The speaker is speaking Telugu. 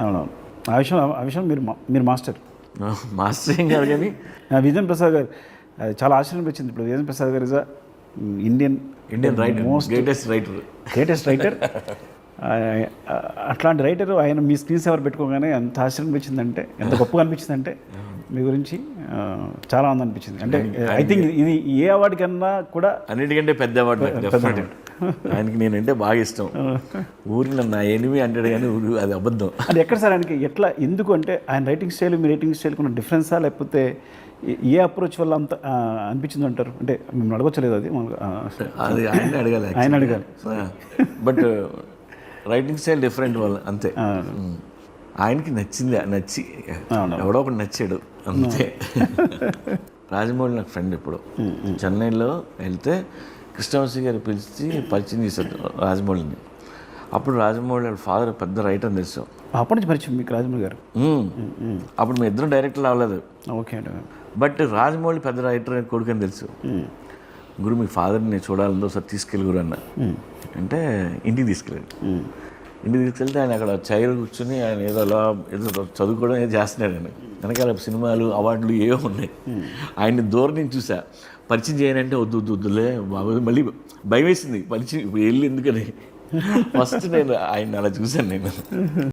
అవునవును ఆ విషయం ఆ విషయం మీరు మీరు మాస్టర్. మాస్టర్ ఏం కాదు కానీ విజయన్ ప్రసాద్ గారు అది చాలా ఆశ్చర్యం అనిపించింది ఇప్పుడు. Vijayan Prasad garu is Indian Indian writer most greatest writer greatest writer అట్లాంటి రైటర్ ఆయన మీ స్క్రీన్ సేవర్ పెట్టుకోగానే ఎంత ఆశ్చర్యం అనిపించిందంటే ఎంత గొప్పగా అనిపించిందంటే మీ గురించి చాలా ఆనందం అనిపించింది. అంటే ఐ థింక్ ఇది ఏ అవార్డు కన్నా కూడా అన్నిటికంటే పెద్ద అవార్డు ఆయనకి నేనంటే బాగా ఇష్టం. ఊరికి నన్ను నా ఎనిమి అంటాడు కానీ ఊరు అది అబద్ధం. అది ఎక్కడ సార్ ఆయనకి ఎట్లా ఎందుకు అంటే ఆయన రైటింగ్ స్టైల్ మీ రైటింగ్ స్టైల్ ఉన్న డిఫరెన్సా లేకపోతే ఏ- అప్రోచ్ వల్ల అంత అనిపించింది అంటారు? అంటే మేము అడగచ్చలేదు అది? అది ఆయన అడగాలి ఆయన అడగాలి. బట్ రైటింగ్ స్టైల్ డిఫరెంట్ వల్ల అంతే. ఆయనకి నచ్చింది నచ్చి ఎవడో ఒకటి నచ్చాడు అంతే. రాజమౌళి నాకు ఫ్రెండ్ ఇప్పుడు చెన్నైలో వెళ్తే కృష్ణవంశీ గారు పిలిచి పరిచయం చేశారు రాజమౌళిని. అప్పుడు రాజమౌళి వాళ్ళ ఫాదర్ పెద్ద రైటర్ అని తెలుసు. అప్పటి నుంచి పరిచయం మీకు రాజమౌళి గారు. అప్పుడు మీ ఇద్దరం డైరెక్టర్ అవ్వలేదు ఓకే అండి. బట్ రాజమౌళి పెద్ద రైటర్ అని కొడుకు అని తెలుసు. గురు మీ ఫాదర్ని నేను చూడాలని ఒకసారి తీసుకెళ్ళి గురు అన్న. అంటే ఇంటికి తీసుకెళ్ళాడు. ఇంటికి తీసుకెళ్తే ఆయన అక్కడ చైర్ కూర్చుని ఆయన ఏదో అలా ఏదో చదువుకోవడం ఏదో చేస్తున్నాడు ఆయన. వెనకాల సినిమాలు అవార్డులు ఏవో ఉన్నాయి. ఆయన్ని దూరం నుంచి చూసా. పరిచయం చేయనంటే వద్దు వద్దు వద్దులే బాబు మళ్ళీ భయం వేసింది పరిచయం వెళ్ళి ఎందుకని? ఫస్ట్ నేను ఆయన అలా చూశాను నేను.